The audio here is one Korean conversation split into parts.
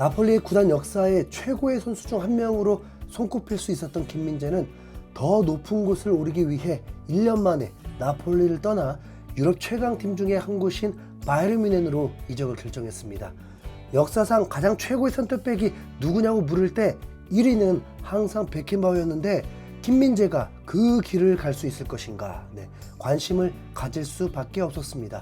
나폴리의 구단 역사의 최고의 선수 중 한 명으로 손꼽힐 수 있었던 김민재는 더 높은 곳을 오르기 위해 1년 만에 나폴리를 떠나 유럽 최강팀 중에 한 곳인 바이에른 뮌헨으로 이적을 결정했습니다. 역사상 가장 최고의 센터백이 누구냐고 물을 때 1위는 항상 베켄바우였는데 김민재가 그 길을 갈 수 있을 것인가 네, 관심을 가질 수밖에 없었습니다.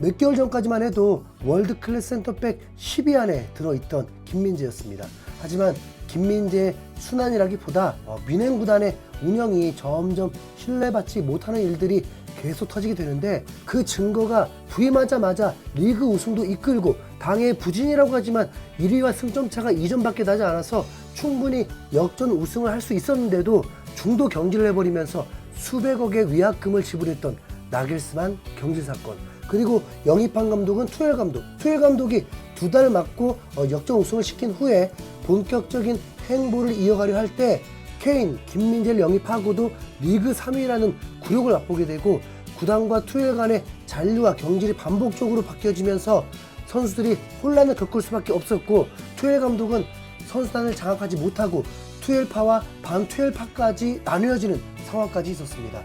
몇 개월 전까지만 해도 월드 클래스 센터백 10위 안에 들어있던 김민재였습니다. 하지만 김민재의 순환이라기보다 어, 민행 구단의 운영이 점점 신뢰받지 못하는 일들이 계속 터지게 되는데 그 증거가 부임하자마자 리그 우승도 이끌고 당의 부진이라고 하지만 1위와 승점차가 2점밖에 나지 않아서 충분히 역전 우승을 할 수 있었는데도 중도 경기를 해버리면서 수백억의 위약금을 지불했던 나겔스만 경질 사건 그리고 영입한 감독은 투엘 감독 투엘 감독이 두달 맞고 어, 역전 우승을 시킨 후에 본격적인 행보를 이어가려 할 때 케인, 김민재를 영입하고도 리그 3위라는 굴욕을 맛보게 되고 구단과 투엘 간의 잔류와 경질이 반복적으로 바뀌어지면서 선수들이 혼란을 겪을 수밖에 없었고 투엘 감독은 선수단을 장악하지 못하고 투엘파와 반투엘파까지 나뉘어지는 상황까지 있었습니다.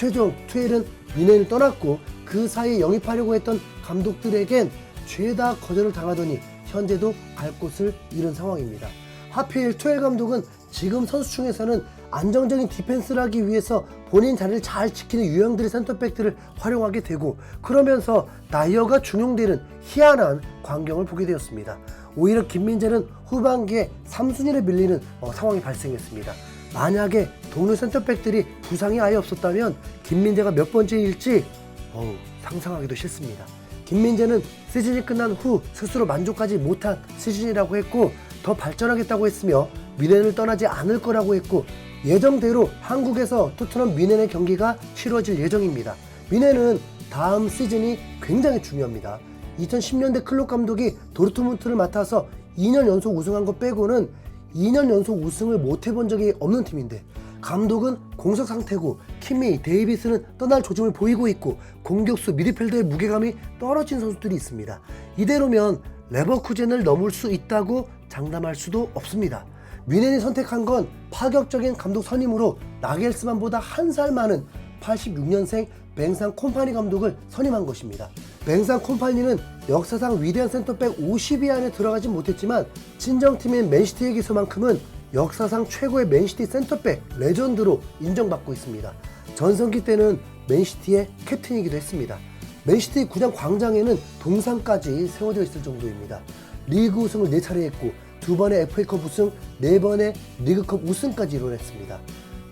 최종 투엘은 미넨을 떠났고 그 사이에 영입하려고 했던 감독들에겐 죄다 거절을 당하더니 현재도 갈 곳을 잃은 상황입니다. 하필 투엘 감독은 지금 선수 중에서는 안정적인 디펜스를 하기 위해서 본인 자리를 잘 지키는 유형들의 센터백들을 활용하게 되고 그러면서 나이어가 중용되는 희한한 광경을 보게 되었습니다. 오히려 김민재는 후반기에 3순위를 밀리는 어, 상황이 발생했습니다. 만약에 동료 센터백들이 부상이 아예 없었다면 김민재가 몇 번째일지 어우, 상상하기도 싫습니다. 김민재는 시즌이 끝난 후 스스로 만족하지 못한 시즌이라고 했고 더 발전하겠다고 했으며 미넨을 떠나지 않을 거라고 했고 예정대로 한국에서 토트넘 미넨의 경기가 치러질 예정입니다. 미넨은 다음 시즌이 굉장히 중요합니다. 2010년대 클롭 감독이 도르트문트를 맡아서 2년 연속 우승한 것 빼고는 2년 연속 우승을 못 해본 적이 없는 팀인데 감독은 공석 상태고 키미, 데이비스는 떠날 조짐을 보이고 있고 공격수 미드필더의 무게감이 떨어진 선수들이 있습니다. 이대로면 레버쿠젠을 넘을 수 있다고 장담할 수도 없습니다. 뮌헨이 선택한 건 파격적인 감독 선임으로 나겔스만보다 한 살 많은 86년생 뱅상 콤파니 감독을 선임한 것입니다. 뱅상 콤파니는 역사상 위대한 센터백 50위 안에 들어가지 못했지만 친정팀인 맨시티에게서만큼은 역사상 최고의 맨시티 센터백 레전드로 인정받고 있습니다. 전성기 때는 맨시티의 캡틴이기도 했습니다. 맨시티 구장 광장에는 동상까지 세워져 있을 정도입니다. 리그 우승을 4차례 했고 두 번의 FA컵 우승, 네 번의 리그컵 우승까지 이뤄냈습니다.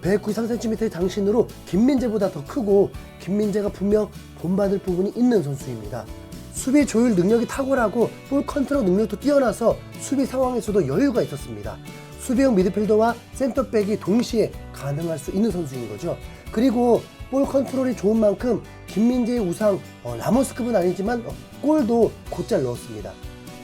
193cm의 장신으로 김민재보다 더 크고 김민재가 분명 본받을 부분이 있는 선수입니다. 수비 조율 능력이 탁월하고 볼 컨트롤 능력도 뛰어나서 수비 상황에서도 여유가 있었습니다. 수비형 미드필더와 센터백이 동시에 가능할 수 있는 선수인 거죠. 그리고 볼 컨트롤이 좋은 만큼 김민재의 우상 어, 라모스급은 아니지만 어, 골도 곧잘 넣었습니다.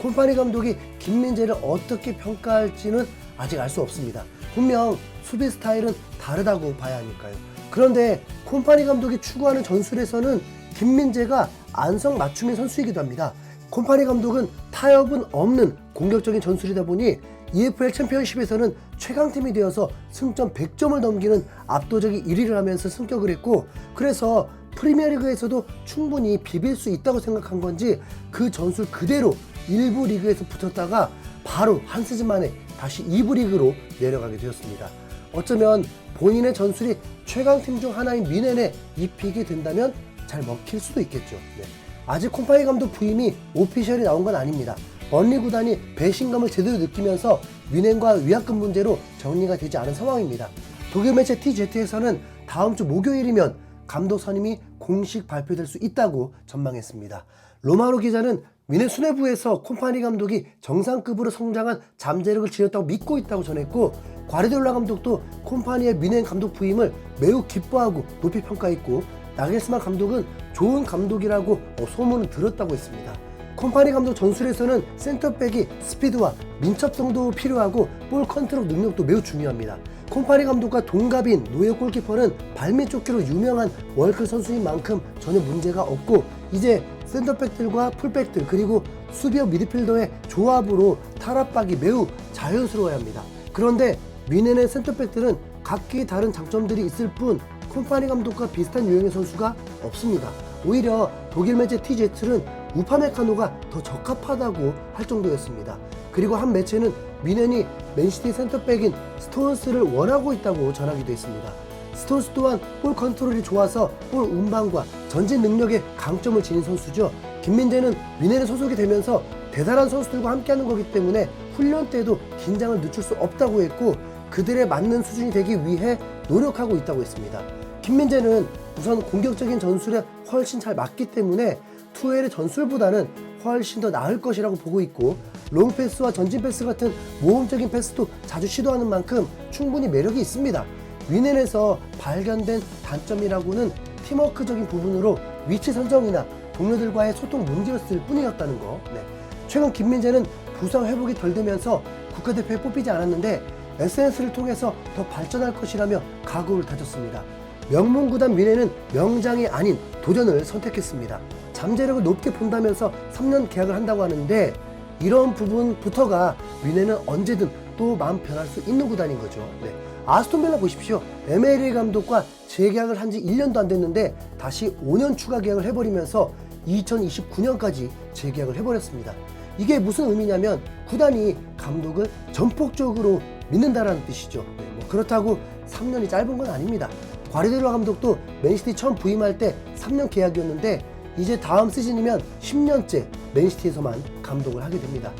콤파니 감독이 김민재를 어떻게 평가할지는 아직 알 수 없습니다. 분명 수비 스타일은 다르다고 봐야 하니까요. 그런데 콤파니 감독이 추구하는 전술에서는 김민재가 안성 맞춤의 선수이기도 합니다. 콤파니 감독은 타협은 없는 공격적인 전술이다 보니 EFL 챔피언십에서는 최강팀이 되어서 승점 100점을 넘기는 압도적인 1위를 하면서 승격을 했고 그래서 프리미어리그에서도 충분히 비빌 수 있다고 생각한 건지 그 전술 그대로 일부 리그에서 붙었다가 바로 한 시즌 만에 다시 2부 리그로 내려가게 되었습니다. 어쩌면 본인의 전술이 최강팀 중 하나인 미넨에 입히게 된다면 잘 먹힐 수도 있겠죠. 네. 아직 콤파니 감독 부임이 오피셜이 나온 건 아닙니다. 번리 구단이 배신감을 제대로 느끼면서 미넨과 위약금 문제로 정리가 되지 않은 상황입니다. 독일 매체 TZ에서는 다음 주 목요일이면 감독 선임이 공식 발표될 수 있다고 전망했습니다. 로마로 기자는 미네 수뇌부에서 콤파니 감독이 정상급으로 성장한 잠재력을 지녔다고 믿고 있다고 전했고 과르디올라 감독도 콤파니의 미넨 감독 부임을 매우 기뻐하고 높이 평가했고 나겔스만 감독은 좋은 감독이라고 어, 소문을 들었다고 했습니다. 콤파니 감독 전술에서는 센터백이 스피드와 민첩성도 필요하고 볼 컨트롤 능력도 매우 중요합니다. 콤파니 감독과 동갑인 노예 골키퍼는 발밑 쫓기로 유명한 월클 선수인 만큼 전혀 문제가 없고 이제 센터백들과 풀백들 그리고 수비형 미드필더의 조합으로 탈압박이 매우 자연스러워야 합니다. 그런데 미넨의 센터백들은 각기 다른 장점들이 있을 뿐 콤파니 감독과 비슷한 유형의 선수가 없습니다. 오히려 독일 매체 TZ는 우파메카노가 더 적합하다고 할 정도였습니다. 그리고 한 매체는 미넨이 맨시티 센터백인 스톤스를 원하고 있다고 전하기도 했습니다. 스톤스 또한 볼 컨트롤이 좋아서 볼 운반과 전진 능력에 강점을 지닌 선수죠. 김민재는 미넨에 소속이 되면서 대단한 선수들과 함께하는 거기 때문에 훈련 때도 긴장을 늦출 수 없다고 했고 그들에 맞는 수준이 되기 위해 노력하고 있다고 했습니다. 김민재는 우선 공격적인 전술에 훨씬 잘 맞기 때문에 투엘의 전술보다는 훨씬 더 나을 것이라고 보고 있고 롱패스와 전진 패스 같은 모험적인 패스도 자주 시도하는 만큼 충분히 매력이 있습니다. 위넨에서 발견된 단점이라고는 팀워크적인 부분으로 위치 선정이나 동료들과의 소통 문제였을 뿐이었다는 거. 네. 최근 김민재는 부상 회복이 덜 되면서 국가대표에 뽑히지 않았는데 SNS를 통해서 더 발전할 것이라며 각오를 다졌습니다. 명문 구단 미래는 명장이 아닌 도전을 선택했습니다. 잠재력을 높게 본다면서 3년 계약을 한다고 하는데 이런 부분부터가 미네는 언제든 또 마음 변할 수 있는 구단인 거죠. 네. 아스톤 빌라 보십시오. MLA 감독과 재계약을 한 지 1년도 안 됐는데 다시 5년 추가 계약을 해버리면서 2029년까지 재계약을 해버렸습니다. 이게 무슨 의미냐면 구단이 감독을 전폭적으로 믿는다라는 뜻이죠. 네, 뭐 그렇다고 3년이 짧은 건 아닙니다. 과리데로 감독도 맨시티 처음 부임할 때 3년 계약이었는데 이제 다음 시즌이면 10년째 맨시티에서만 감독을 하게 됩니다.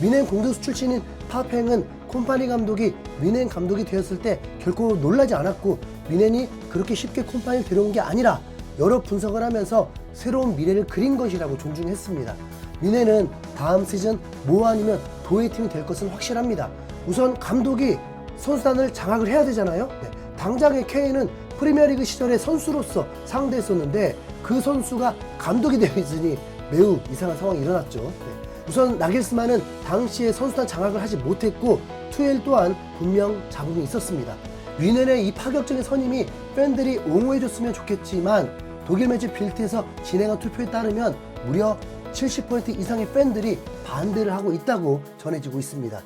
미넨 공격수 출신인 파팽은 콤파니 감독이 미넨 감독이 되었을 때 결코 놀라지 않았고 미넨이 그렇게 쉽게 콤파니를 데려온 게 아니라 여러 분석을 하면서 새로운 미래를 그린 것이라고 존중했습니다. 미넨은 다음 시즌 모 아니면 도의 팀이 될 것은 확실합니다. 우선 감독이 선수단을 장악을 해야 되잖아요. 네. 당장의 케인은 프리미어리그 시절에 선수로서 상대했었는데 그 선수가 감독이 되어 있으니 매우 이상한 상황이 일어났죠. 네. 우선 나겔스만은 당시에 선수단 장악을 하지 못했고 투엘 또한 분명 잡음이 있었습니다. 위넨의 이 파격적인 선임이 팬들이 옹호해줬으면 좋겠지만 독일 매체 빌트에서 진행한 투표에 따르면 무려 70% 이상의 팬들이 반대를 하고 있다고 전해지고 있습니다.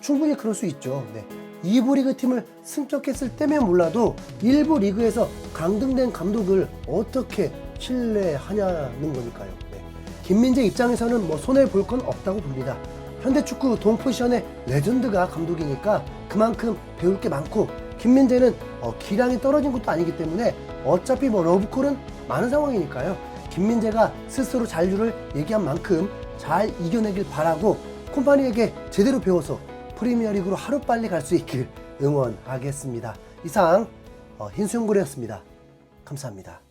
충분히 그럴 수 있죠. 네. 2부 리그 팀을 승격했을 때면 몰라도 1부 리그에서 강등된 감독을 어떻게 신뢰하냐는 거니까요. 네. 김민재 입장에서는 뭐 손해 볼 건 없다고 봅니다. 현대축구 동 포지션의 레전드가 감독이니까 그만큼 배울 게 많고 김민재는 어, 기량이 떨어진 것도 아니기 때문에 어차피 뭐 러브콜은 많은 상황이니까요. 김민재가 스스로 잔류를 얘기한 만큼 잘 이겨내길 바라고 콤파니에게 제대로 배워서 프리미어리그로 하루빨리 갈 수 있길 응원하겠습니다. 이상 어, 흰수영고래였습니다. 감사합니다.